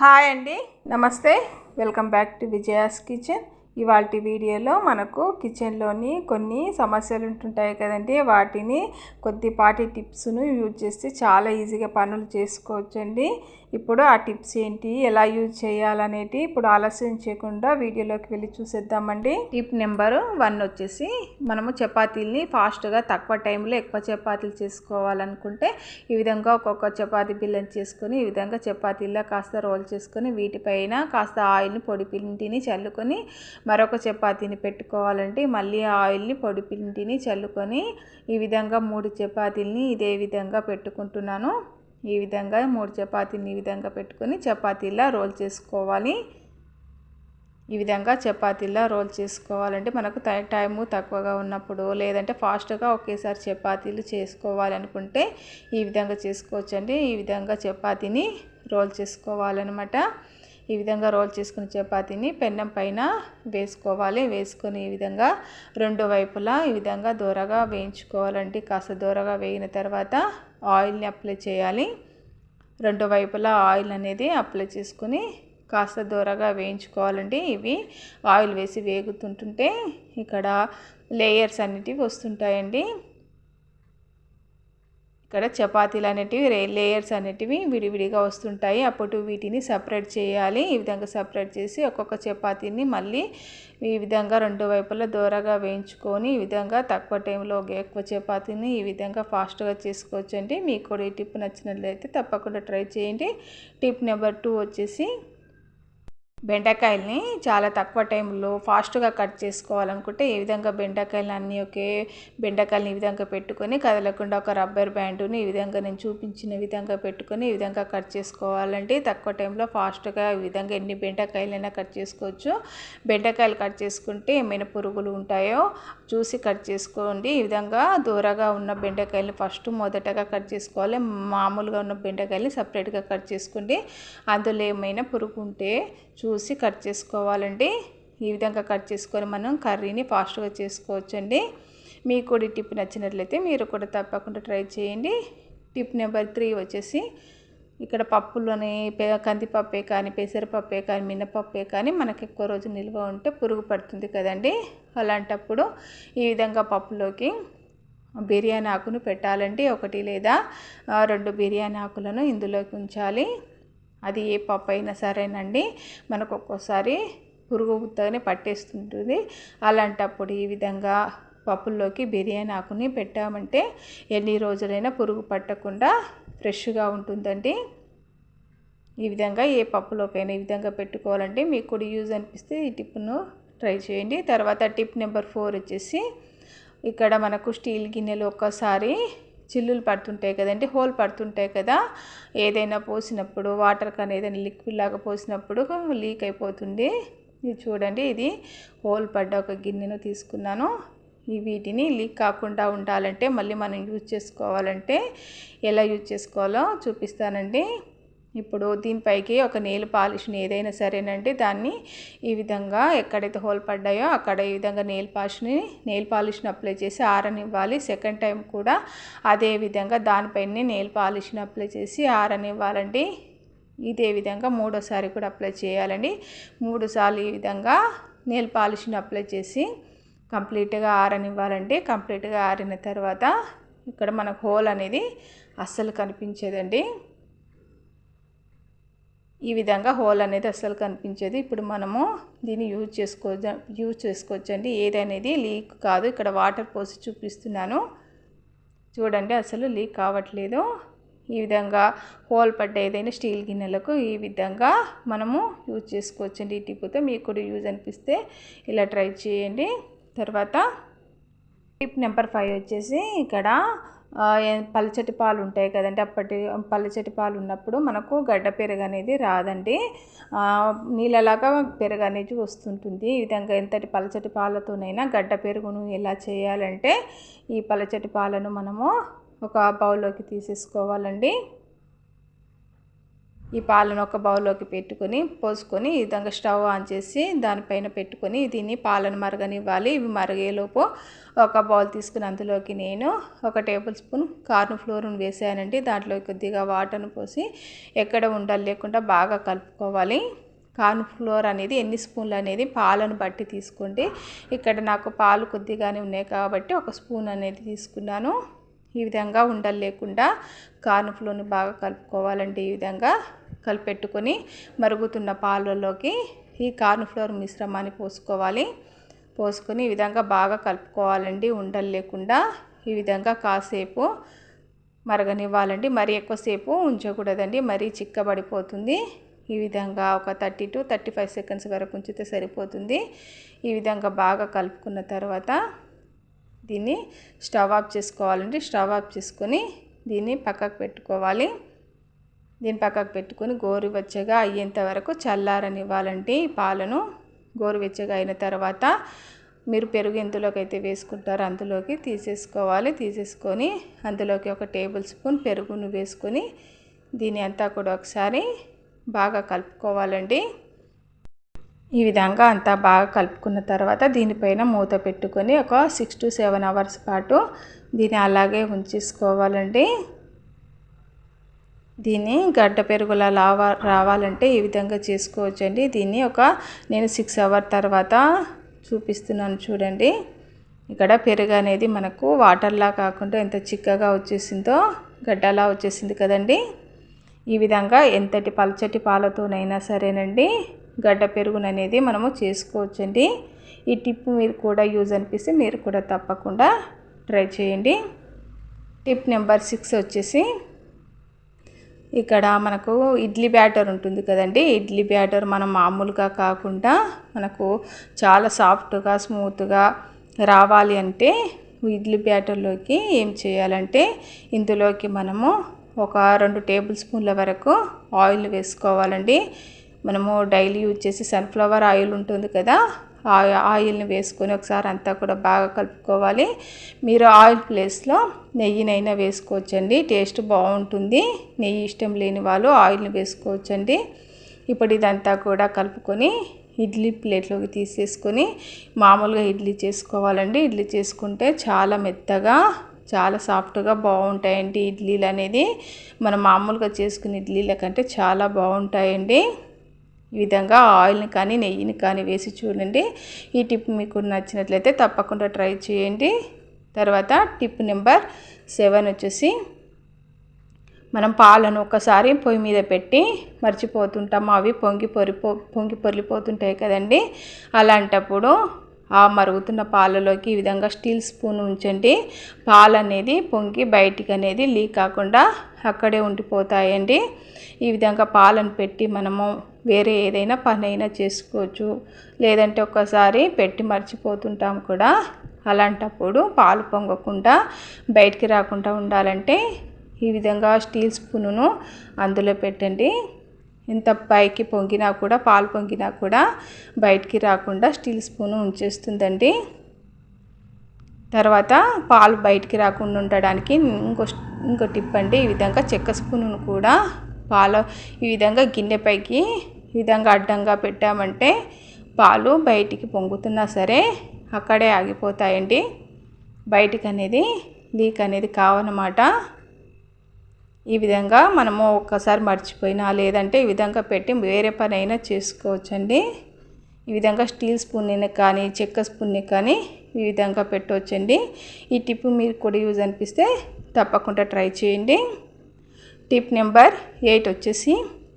Hi అండి నమస్తే. Welcome back to Vijaya's kitchen. ఇవాళ వీడియోలో మనకు కిచెన్లోని కొన్ని సమస్యలు ఉంటుంటాయి కదండి. వాటిని కొద్దిపాటి టిప్స్ను యూజ్ చేస్తే చాలా ఈజీగా పనులు చేసుకోవచ్చండి. ఇప్పుడు ఆ టిప్స్ ఏంటి ఎలా యూజ్ చేయాలనేది ఇప్పుడు ఆలస్యం చేయకుండా వీడియోలోకి వెళ్ళి చూసేద్దామండి. టిప్ నెంబర్ వన్ వచ్చేసి మనము చపాతీల్ని ఫాస్ట్గా తక్కువ టైంలో ఎక్కువ చపాతీలు చేసుకోవాలనుకుంటే ఈ విధంగా ఒక్కొక్క చపాతీ బిల్లని చేసుకొని ఈ విధంగా చపాతీల్లో కాస్త రోల్ చేసుకొని వీటిపైన కాస్త ఆయిల్ని పొడి పిండిని చల్లుకొని మరొక చపాతీని పెట్టుకోవాలంటే మళ్ళీ ఆయిల్ని పొడి పిండిని చల్లుకొని ఈ విధంగా మూడు చపాతీలని ఇదే విధంగా పెట్టుకుంటున్నాను. ఈ విధంగా మూడు చపాతీని ఈ విధంగా పెట్టుకొని చపాతీలా రోల్ చేసుకోవాలి. ఈ విధంగా చపాతీలా రోల్ చేసుకోవాలంటే మనకు టై టైము తక్కువగా ఉన్నప్పుడు లేదంటే ఫాస్ట్గా ఒకేసారి చపాతీలు చేసుకోవాలనుకుంటే ఈ విధంగా చేసుకోవచ్చండి. ఈ విధంగా చపాతీని రోల్ చేసుకోవాలన్నమాట. ఈ విధంగా రోల్ చేసుకున్న చపాతీని పెన్నం పైన వేసుకోవాలి. వేసుకొని ఈ విధంగా రెండు వైపులా ఈ విధంగా దూరగా వేయించుకోవాలండి. కాస్త దూరగా వేయిన తర్వాత ఆయిల్ని అప్లై చేయాలి. రెండు వైపులా ఆయిల్ అనేది అప్లై చేసుకొని కాస్త దూరగా వేయించుకోవాలండి. ఇవి ఆయిల్ వేసి వేగుతుంటుంటే ఇక్కడ లేయర్స్ అనేటివి వస్తుంటాయండి. ఇక్కడ చపాతీలు అనేటివి లేయర్స్ అనేటివి విడివిడిగా వస్తుంటాయి. అప్పుడు వీటిని సపరేట్ చేయాలి. ఈ విధంగా సపరేట్ చేసి ఒక్కొక్క చపాతీని మళ్ళీ ఈ విధంగా రెండు వైపులా దూరగా వేయించుకొని ఈ విధంగా తక్కువ టైంలో ఎక్కువ చపాతీని ఈ విధంగా ఫాస్ట్గా చేసుకోవచ్చండి. మీకు కూడా ఈ టిప్ నచ్చినట్లయితే తప్పకుండా ట్రై చేయండి. టిప్ నెంబర్ టూ వచ్చేసి బెండకాయల్ని చాలా తక్కువ టైంలో ఫాస్ట్గా కట్ చేసుకోవాలనుకుంటే ఈ విధంగా బెండకాయలు అన్నీ ఒకే బెండకాయలని ఈ విధంగా పెట్టుకొని కదలకుండా ఒక రబ్బర్ బ్యాండుని ఈ విధంగా నేను చూపించిన విధంగా పెట్టుకొని ఈ విధంగా కట్ చేసుకోవాలంటే తక్కువ టైంలో ఫాస్ట్గా ఈ విధంగా ఎన్ని బెండకాయలైనా కట్ చేసుకోవచ్చు. బెండకాయలు కట్ చేసుకుంటే ఏమైనా పురుగులు ఉంటాయో చూసి కట్ చేసుకోండి. ఈ విధంగా దూరగా ఉన్న బెండకాయలు ఫస్ట్ మొదటగా కట్ చేసుకోవాలి. మామూలుగా ఉన్న బెండకాయలు సపరేట్గా కట్ చేసుకోండి. అందులో ఏమైనా పురుగు ఉంటే చూసి కట్ చేసుకోవాలండి. ఈ విధంగా కట్ చేసుకొని మనం కర్రీని ఫాస్ట్గా చేసుకోవచ్చండి. మీకు కూడా ఈ టిప్ నచ్చినట్లయితే మీరు కూడా తప్పకుండా ట్రై చేయండి. టిప్ నెంబర్ త్రీ వచ్చేసి ఇక్కడ పప్పులోని కందిపప్పే కానీ పెసరపప్పే కానీ మినపప్పే కానీ మనకి ఎక్కువ రోజు నిల్వ ఉంటే పురుగు పడుతుంది కదండి. అలాంటప్పుడు ఈ విధంగా పప్పులోకి బిర్యానీ ఆకును పెట్టాలండి. ఒకటి లేదా రెండు బిర్యానీ ఆకులను ఇందులోకి ఉంచాలి. అది ఏ పప్పు అయినా సరేనండి. మనకు ఒక్కోసారి పురుగు గుత్తగానే పట్టేస్తుంటుంది. అలాంటప్పుడు ఈ విధంగా పప్పుల్లోకి బిర్యానీ ఆకుని పెట్టామంటే ఎన్ని రోజులైనా పురుగు పట్టకుండా ఫ్రెష్గా ఉంటుందండి. ఈ విధంగా ఏ పప్పులోకైనా ఈ విధంగా పెట్టుకోవాలంటే మీకు కూడా యూజ్ అనిపిస్తే ఈ టిప్ను ట్రై చేయండి. తర్వాత టిప్ నెంబర్ ఫోర్ వచ్చేసి ఇక్కడ మనకు స్టీల్ గిన్నెలు ఒక్కసారి చిల్లులు పడుతుంటాయి కదండి హోల్ పడుతుంటాయి కదా. ఏదైనా పోసినప్పుడు వాటర్ కానీ ఏదైనా లిక్విడ్ లాగా పోసినప్పుడు లీక్ అయిపోతుంది. ఇది చూడండి ఇది హోల్ పడ్డ ఒక గిన్నెను తీసుకున్నాను. ఈ వీటిని లీక్ కాకుండా ఉండాలంటే మళ్ళీ మనం యూజ్ చేసుకోవాలంటే ఎలా యూజ్ చేసుకోవాలో చూపిస్తానండి. ఇప్పుడు దీనిపైకి ఒక నెయిల్ పాలిష్ని ఏదైనా సరేనండి దాన్ని ఈ విధంగా ఎక్కడైతే హోల్ పడ్డాయో అక్కడ ఈ విధంగా నెయిల్ పాలిష్ని నెయిల్ పాలిష్ని అప్లై చేసి ఆరనివ్వాలి. సెకండ్ టైం కూడా అదే విధంగా దానిపైన నెయిల్ పాలిష్ని అప్లై చేసి ఆరనివ్వాలండి. ఇదే విధంగా మూడోసారి కూడా అప్లై చేయాలండి. మూడుసార్లు ఈ విధంగా నెయిల్ పాలిష్ని అప్లై చేసి కంప్లీట్గా ఆరనివ్వాలండి కంప్లీట్గా ఆరిన తర్వాత ఇక్కడ మనకు హోల్ అనేది అస్సలు కనిపించేదండి. ఈ విధంగా హోల్ అనేది అస్సలు కనిపించేది. ఇప్పుడు మనము దీన్ని యూజ్ చేసుకో యూజ్ చేసుకోవచ్చండి. ఏదనేది లీక్ కాదు. ఇక్కడ వాటర్ పోసి చూపిస్తున్నాను. చూడండి అసలు లీక్ కావట్లేదు. ఈ విధంగా హోల్ పడ్డ ఏదైనా స్టీల్ గిన్నెలకు ఈ విధంగా మనము యూజ్ చేసుకోవచ్చండి. ఈ టిప్తో మీకు కూడా యూజ్ అనిపిస్తే ఇలా ట్రై చేయండి. తర్వాత టిప్ నెంబర్ ఫైవ్ వచ్చేసి ఇక్కడ పల్చటి పాలు ఉంటాయి కదండి. అప్పటి పల్చటి పాలు ఉన్నప్పుడు మనకు గడ్డ పెరుగు అనేది రాదండి. నీళ్ళలాగా పెరుగు అనేది వస్తుంటుంది. ఈ విధంగా ఎంతటి పల్చటి పాలతోనైనా గడ్డ పెరుగును ఎలా చేయాలంటే ఈ పలచటి పాలను మనము ఒక బౌల్లోకి తీసేసుకోవాలండి. ఈ పాలను ఒక బౌల్లోకి పెట్టుకొని పోసుకొని ఈ విధంగా స్టవ్ ఆన్ చేసి దానిపైన పెట్టుకొని దీన్ని పాలను మరగనివ్వాలి. ఇవి మరిగేలోపు ఒక బౌల్ తీసుకుని అందులోకి నేను ఒక టేబుల్ స్పూన్ కార్న్ ఫ్లోర్ను వేసానండి. దాంట్లో కొద్దిగా వాటర్ను పోసి ఎక్కడ ఉండాలి లేకుండా బాగా కలుపుకోవాలి. కార్న్ ఫ్లోర్ అనేది ఎన్ని స్పూన్లు అనేది పాలను బట్టి తీసుకోండి. ఇక్కడ నాకు పాలు కొద్దిగానే ఉన్నాయి కాబట్టి ఒక స్పూన్ అనేది తీసుకున్నాను. ఈ విధంగా ఉండలు లేకుండా కార్న్ ఫ్లోర్ని బాగా కలుపుకోవాలండి ఈ విధంగా. కలిపెట్టుకొని మరుగుతున్న పాలలోకి ఈ కార్న్ ఫ్లోర్ మిశ్రమాన్ని పోసుకోవాలి. పోసుకొని ఈ విధంగా బాగా కలుపుకోవాలండి. ఉండలు లేకుండా ఈ విధంగా కాసేపు మరగనివ్వాలండి. మరీ ఎక్కువసేపు ఉంచకూడదండి. మరీ చిక్కబడిపోతుంది. ఈ విధంగా ఒక thirty to thirty five seconds వరకు ఉంచితే సరిపోతుంది. ఈ విధంగా బాగా కలుపుకున్న తర్వాత దీన్ని స్టవ్ ఆఫ్ చేసుకోవాలండి. స్టవ్ ఆఫ్ చేసుకొని దీన్ని పక్కకు పెట్టుకోవాలి. దీని పక్కకు పెట్టుకొని గోరువెచ్చగా అయ్యేంత వరకు చల్లారనివ్వాలండి పాలను గోరువెచ్చగా అయిన తర్వాత మీరు పెరుగు ఎంతలోకి అయితే వేసుకుంటారో అందులోకి తీసేసుకోవాలి. తీసేసుకొని అందులోకి ఒక టేబుల్ స్పూన్ పెరుగును వేసుకొని దీని అంతా కూడా ఒకసారి బాగా కలుపుకోవాలండి. ఈ విధంగా అంతా బాగా కలుపుకున్న తర్వాత దీనిపైన మూత పెట్టుకొని ఒక సిక్స్ టు సెవెన్ అవర్స్ పాటు దీన్ని అలాగే ఉంచేసుకోవాలండి. దీన్ని గడ్డ పెరుగులా లావా రావాలంటే ఈ విధంగా చేసుకోవచ్చండి. దీన్ని ఒక నేను సిక్స్ అవర్ తర్వాత చూపిస్తున్నాను చూడండి. ఇక్కడ పెరుగు అనేది మనకు వాటర్లా కాకుండా ఎంత చిక్కగా వచ్చేసిందో గడ్డలా వచ్చేసింది కదండి. ఈ విధంగా ఎంతటి పల్చటి పాలతోనైనా సరేనండి. గడ్డ పెరుగుననేది మనము చేసుకోవచ్చండి. ఈ టిప్ మీరు కూడా యూజ్ అనిపిస్తే మీరు కూడా తప్పకుండా ట్రై చేయండి. టిప్ నెంబర్ సిక్స్ వచ్చేసి ఇక్కడ మనకు ఇడ్లీ బ్యాటర్ ఉంటుంది కదండి. ఇడ్లీ బ్యాటర్ మనం మామూలుగా కాకుండా మనకు చాలా సాఫ్ట్గా స్మూత్గా రావాలి అంటే ఇడ్లీ బ్యాటర్లోకి ఏం చేయాలంటే ఇందులోకి మనము ఒక రెండు టేబుల్ స్పూన్ల వరకు ఆయిల్ వేసుకోవాలండి. మనము డైలీ యూజ్ చేసి సన్ఫ్లవర్ ఆయిల్ ఉంటుంది కదా ఆయిల్ని వేసుకొని ఒకసారి అంతా కూడా బాగా కలుపుకోవాలి. మీరు ఆయిల్ ప్లేస్లో నెయ్యినైనా వేసుకోవచ్చండి. టేస్ట్ బాగుంటుంది. నెయ్యి ఇష్టం లేని వాళ్ళు ఆయిల్ని వేసుకోవచ్చండి. ఇప్పుడు ఇదంతా కూడా కలుపుకొని ఇడ్లీ ప్లేట్లోకి తీసేసుకొని మామూలుగా ఇడ్లీ చేసుకోవాలండి. ఇడ్లీ చేసుకుంటే చాలా మెత్తగా చాలా సాఫ్ట్గా బాగుంటాయండి ఇడ్లీలు అనేది మనం మామూలుగా చేసుకునే ఇడ్లీల కంటే చాలా బాగుంటాయండి. ఈ విధంగా ఆయిల్ని కానీ నెయ్యిని కానీ వేసి చూడండి. ఈ టిప్ మీకు నచ్చినట్లయితే తప్పకుండా ట్రై చేయండి. తర్వాత టిప్ నెంబర్ సెవెన్ వచ్చేసి మనం పాలను ఒకసారి పొయ్యి మీద పెట్టి మర్చిపోతుంటాము అవి పొంగి పొరిపో పొంగి పొరిలిపోతుంటాయి కదండి. అలాంటప్పుడు ఆ మరుగుతున్న పాలలోకి ఈ విధంగా స్టీల్ స్పూన్ ఉంచండి. పాలు అనేది పొంగి బయటికి అనేది లీక్ కాకుండా అక్కడే ఉండిపోతాయండి. ఈ విధంగా పాలను పెట్టి మనము వేరే ఏదైనా పని అయినా చేసుకోవచ్చు. లేదంటే ఒక్కసారి పెట్టి మర్చిపోతుంటాం కూడా. అలాంటప్పుడు పాలు పొంగకుండా బయటికి రాకుండా ఉండాలంటే ఈ విధంగా స్టీల్ స్పూను అందులో పెట్టండి. ఎంత పైకి పొంగినా కూడా పాలు పొంగినా కూడా బయటికి రాకుండా స్టీల్ స్పూన్ ఉంచేస్తుందండి. తర్వాత పాలు బయటికి రాకుండా ఉండడానికి ఇంకో ఇంకో టిప్ అండి. ఈ విధంగా చెక్క స్పూను కూడా పాలు ఈ విధంగా గిన్నెపైకి ఈ విధంగా అడ్డంగా పెట్టామంటే పాలు బయటికి పొంగుతున్నా సరే అక్కడే ఆగిపోతాయండి. బయటికి అనేది లీక్ అనేది కావన్నమాట. ఈ విధంగా మనము ఒక్కసారి మర్చిపోయినా లేదంటే ఈ విధంగా పెట్టి వేరే పని అయినా చేసుకోవచ్చండి. ఈ విధంగా స్టీల్ స్పూన్ని కానీ చెక్క స్పూన్ని కానీ ఈ విధంగా పెట్టవచ్చండి. ఈ టిప్ మీరు కూడా యూజ్ అనిపిస్తే తప్పకుండా ట్రై చేయండి. టిప్ నెంబర్ ఎయిట్ వచ్చేసి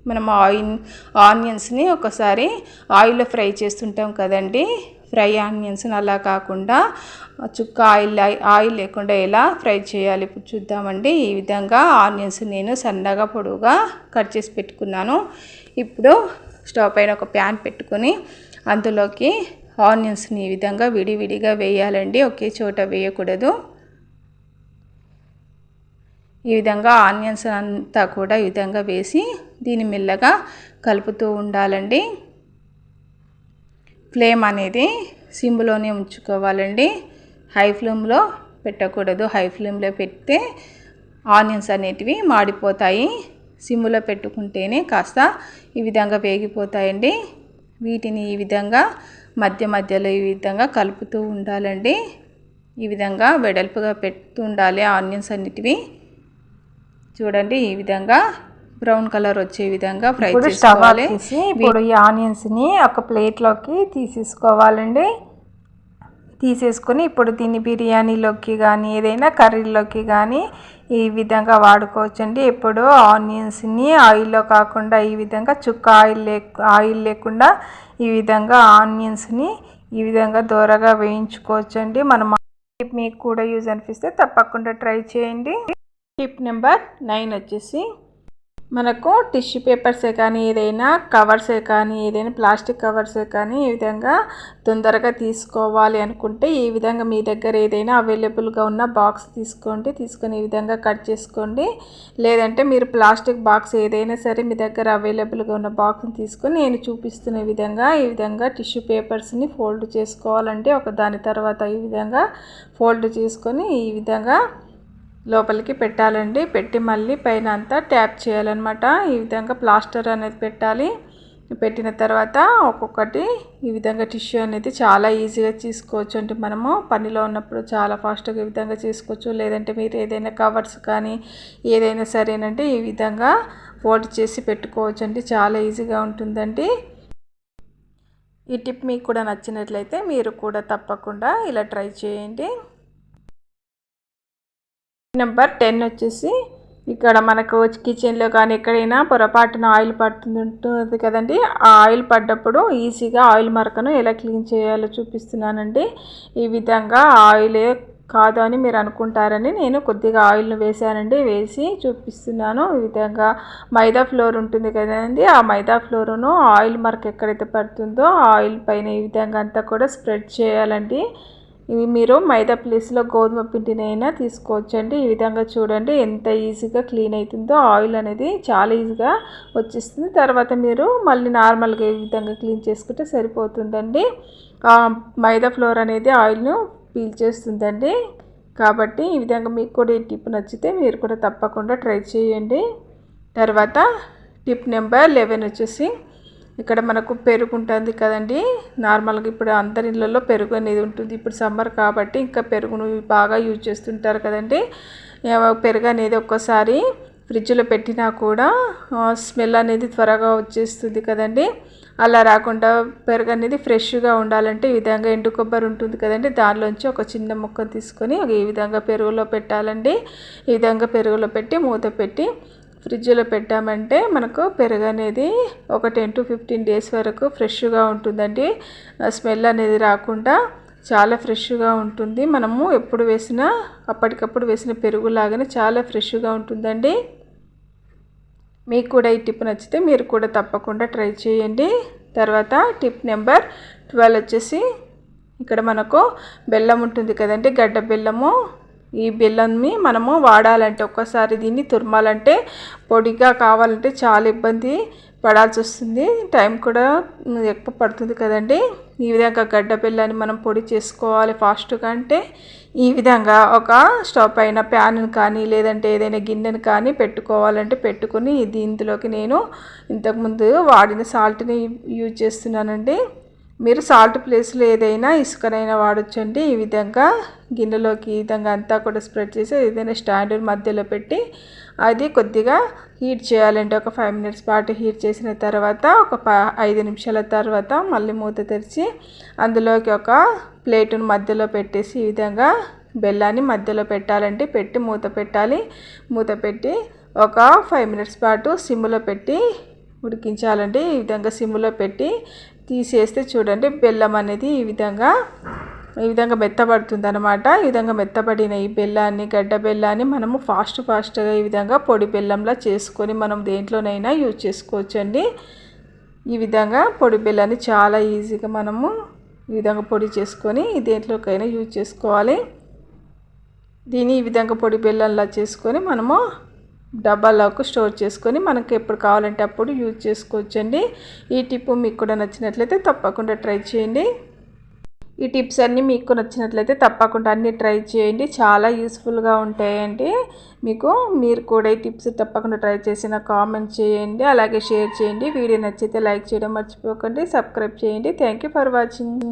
మనం ఆయిల్ ఆనియన్స్ని ఒకసారి ఆయిల్లో ఫ్రై చేస్తుంటాం కదండి. ఫ్రై ఆనియన్స్ని అలా కాకుండా చుక్క ఆయిల్ ఆయిల్ లేకుండా ఎలా ఫ్రై చేయాలి ఇప్పుడు చూద్దామండి. ఈ విధంగా ఆనియన్స్ నేను సన్నగా పొడవుగా కట్ చేసి పెట్టుకున్నాను. ఇప్పుడు స్టవ్ పైన ఒక ప్యాన్ పెట్టుకొని అందులోకి ఆనియన్స్ని ఈ విధంగా విడివిడిగా వేయాలండి. ఒకే చోట వేయకూడదు. ఈ విధంగా ఆనియన్స్ అంతా కూడా ఈ విధంగా వేసి దీన్ని మెల్లగా కలుపుతూ ఉండాలండి. ఫ్లేమ్ అనేది సిమ్లోనే ఉంచుకోవాలండి. హై ఫ్లేమ్లో పెట్టకూడదు. హై ఫ్లేమ్లో పెడితే ఆనియన్స్ అనేటివి మాడిపోతాయి. సిమ్లో పెట్టుకుంటేనే కాస్త ఈ విధంగా వేగిపోతాయండి. వీటిని ఈ విధంగా మధ్య మధ్యలో ఈ విధంగా కలుపుతూ ఉండాలండి. ఈ విధంగా వెడల్పుగా పెడుతూ ఉండాలి ఆనియన్స్ అన్నిటివి చూడండి ఈ విధంగా బ్రౌన్ కలర్ వచ్చే విధంగా ఫ్రై చేసుకోవాలి. చేసి ఇప్పుడు ఈ ఆనియన్స్ని ఒక ప్లేట్లోకి తీసేసుకోవాలండి. తీసేసుకొని ఇప్పుడు దీన్ని బిర్యానీలోకి కానీ ఏదైనా కర్రీలోకి కానీ ఈ విధంగా వాడుకోవచ్చండి. ఎప్పుడు ఆనియన్స్ని ఆయిల్లో కాకుండా ఈ విధంగా చుక్క ఆయిల్ లే ఆయిల్ లేకుండా ఈ విధంగా ఆనియన్స్ని ఈ విధంగా దూరగా వేయించుకోవచ్చండి. మనం మీకు కూడా యూజ్ అనిపిస్తే తప్పకుండా ట్రై చేయండి. టిప్ నెంబర్ నైన్ వచ్చేసి మనకు టిష్యూ పేపర్సే కానీ ఏదైనా కవర్సే కానీ ఏదైనా ప్లాస్టిక్ కవర్సే కానీ ఈ విధంగా తొందరగా తీసుకోవాలి అనుకుంటే ఈ విధంగా మీ దగ్గర ఏదైనా అవైలబుల్గా ఉన్న బాక్స్ తీసుకోండి. తీసుకొని ఈ విధంగా కట్ చేసుకోండి. లేదంటే మీరు ప్లాస్టిక్ బాక్స్ ఏదైనా సరే మీ దగ్గర అవైలబుల్గా ఉన్న బాక్స్ని తీసుకొని నేను చూపిస్తున్న విధంగా ఈ విధంగా టిష్యూ పేపర్స్ని ఫోల్డ్ చేసుకోవాలంటే ఒక దాని తర్వాత ఈ విధంగా ఫోల్డ్ చేసుకొని ఈ విధంగా లోపలికి పెట్టాలండి. పెట్టి మళ్ళీ పైన అంతా ట్యాప్ చేయాలన్నమాట. ఈ విధంగా ప్లాస్టర్ అనేది పెట్టాలి. పెట్టిన తర్వాత ఒక్కొక్కటి ఈ విధంగా టిష్యూ అనేది చాలా ఈజీగా తీసుకోవచ్చు. అంటే మనము పనిలో ఉన్నప్పుడు చాలా ఫాస్ట్గా ఈ విధంగా చేసుకోవచ్చు. లేదంటే మీరు ఏదైనా కవర్స్ కానీ ఏదైనా సరేనంటే ఈ విధంగా ఫోల్డ్ చేసి పెట్టుకోవచ్చు అండి చాలా ఈజీగా ఉంటుందండి. ఈ టిప్ మీకు కూడా నచ్చినట్లయితే మీరు కూడా తప్పకుండా ఇలా ట్రై చేయండి. నెంబర్ టెన్ వచ్చేసి ఇక్కడ మనకు కిచెన్లో కానీ ఎక్కడైనా పొరపాటున ఆయిల్ పడుతుంది ఉంటుంది కదండి. ఆ ఆయిల్ పడ్డప్పుడు ఈజీగా ఆయిల్ మరకను ఎలా క్లీన్ చేయాలో చూపిస్తున్నానండి. ఈ విధంగా ఆయిలే కాదు అని మీరు అనుకుంటారని నేను కొద్దిగా ఆయిల్ను వేసానండి వేసి చూపిస్తున్నాను. ఈ విధంగా మైదా ఫ్లోర్ ఉంటుంది కదండి. ఆ మైదా ఫ్లోరును ఆయిల్ మరక ఎక్కడైతే పడుతుందో ఆయిల్ పైన ఈ విధంగా అంతా కూడా స్ప్రెడ్ చేయాలండి. ఇవి మీరు మైదా ప్లేస్లో గోధుమ పిండినైనా తీసుకోవచ్చండి. ఈ విధంగా చూడండి ఎంత ఈజీగా క్లీన్ అవుతుందో ఆయిల్ అనేది చాలా ఈజీగా వచ్చేస్తుంది. తర్వాత మీరు మళ్ళీ నార్మల్గా ఈ విధంగా క్లీన్ చేసుకుంటే సరిపోతుందండి. మైదా ఫ్లోర్ అనేది ఆయిల్ను పీల్చేస్తుందండి కాబట్టి ఈ విధంగా మీకు కూడా ఈ టిప్ నచ్చితే మీరు కూడా తప్పకుండా ట్రై చేయండి. తర్వాత టిప్ నెంబర్ లెవెన్ వచ్చేసి ఇక్కడ మనకు పెరుగు ఉంటుంది కదండి. నార్మల్గా ఇప్పుడు అందరి ఇళ్ళల్లో పెరుగు అనేది ఉంటుంది. ఇప్పుడు సమ్మర్ కాబట్టి ఇంకా పెరుగును బాగా యూజ్ చేస్తుంటారు కదండి. పెరుగు అనేది ఒక్కసారి ఫ్రిడ్జ్లో పెట్టినా కూడా స్మెల్ అనేది త్వరగా వచ్చేస్తుంది కదండి. అలా రాకుండా పెరుగు అనేది ఫ్రెష్గా ఉండాలంటే ఈ విధంగా ఎండు కొబ్బరి ఉంటుంది కదండి. దానిలోంచి ఒక చిన్న ముక్క తీసుకొని ఈ విధంగా పెరుగులో పెట్టాలండి. ఈ విధంగా పెరుగులో పెట్టి మూత పెట్టి ఫ్రిడ్జ్లో పెట్టామంటే మనకు పెరుగు అనేది ఒక టెన్ టు ఫిఫ్టీన్ డేస్ వరకు ఫ్రెష్గా ఉంటుందండి. స్మెల్ అనేది రాకుండా చాలా ఫ్రెష్గా ఉంటుంది. మనము ఎప్పుడు వేసినా అప్పటికప్పుడు వేసిన పెరుగు లాగానే చాలా ఫ్రెష్గా ఉంటుందండి. మీకు కూడా ఈ టిప్ నచ్చితే మీరు కూడా తప్పకుండా ట్రై చేయండి. తర్వాత టిప్ నెంబర్ ట్వెల్వ్ వచ్చేసి ఇక్కడ మనకు బెల్లం ఉంటుంది కదండి గడ్డ బెల్లము. ఈ బెల్లంని మనము వాడాలంటే ఒక్కసారి దీన్ని తురమాలంటే పొడిగా కావాలంటే చాలా ఇబ్బంది పడాల్సి వస్తుంది. టైం కూడా ఎక్కువ పడుతుంది కదండి. ఈ విధంగా గడ్డ బెల్లాన్ని మనం పొడి చేసుకోవాలి ఫాస్ట్గా అంటే ఈ విధంగా ఒక స్టవ్ పైన ప్యాన్ కానీ లేదంటే ఏదైనా గిన్నెను కానీ పెట్టుకోవాలంటే పెట్టుకుని ఇందులోకి నేను ఇంతకుముందు వాడిన సాల్ట్ని యూజ్ చేస్తున్నానండి. మీరు సాల్ట్ ప్లేస్లో ఏదైనా ఇసుకనైనా వాడచ్చండి. ఈ విధంగా గిన్నెలోకి ఈ విధంగా అంతా కూడా స్ప్రెడ్ చేసి ఏదైనా స్టాండ్ మధ్యలో పెట్టి అది కొద్దిగా హీట్ చేయాలంటే ఒక ఫైవ్ మినిట్స్ పాటు హీట్ చేసిన తర్వాత ఒక ఐదు నిమిషాల తర్వాత మళ్ళీ మూత తెరిచి అందులోకి ఒక ప్లేటును మధ్యలో పెట్టేసి ఈ విధంగా బెల్లాన్ని మధ్యలో పెట్టాలంటే పెట్టి మూత పెట్టాలి. మూత పెట్టి ఒక ఫైవ్ మినిట్స్ పాటు సిమ్లో పెట్టి ఉడికించాలండి ఈ విధంగా సిమ్లో పెట్టి తీసేస్తే చూడండి బెల్లం అనేది ఈ విధంగా ఈ విధంగా మెత్తబడుతుంది అనమాట ఈ విధంగా మెత్తబడిన ఈ బెల్లాన్ని గడ్డ బెల్లాన్ని మనము ఫాస్ట్ ఫాస్ట్గా ఈ విధంగా పొడి బెల్లంలా చేసుకొని మనం దేంట్లోనైనా యూజ్ చేసుకోవచ్చండి. ఈ విధంగా పొడి బెల్లాన్ని చాలా ఈజీగా మనము ఈ విధంగా పొడి చేసుకొని దేంట్లోకైనా యూజ్ చేసుకోవాలి. దీన్ని ఈ విధంగా పొడి బెల్లంలా చేసుకొని మనము డబ్బాలోకి స్టోర్ చేసుకొని మనకి ఎప్పుడు కావాలంటే అప్పుడు యూజ్ చేసుకోవచ్చండి. ఈ టిప్ మీకు కూడా నచ్చినట్లయితే తప్పకుండా ట్రై చేయండి. ఈ టిప్స్ అన్నీ మీకు నచ్చినట్లయితే తప్పకుండా అన్నీ ట్రై చేయండి. చాలా యూస్ఫుల్గా ఉంటాయండి. మీకు మీరు కూడా ఈ టిప్స్ తప్పకుండా ట్రై చేసిన కామెంట్ చేయండి. అలాగే షేర్ చేయండి. వీడియో నచ్చితే లైక్ చేయడం మర్చిపోకండి. సబ్స్క్రైబ్ చేయండి. Thank you for watching.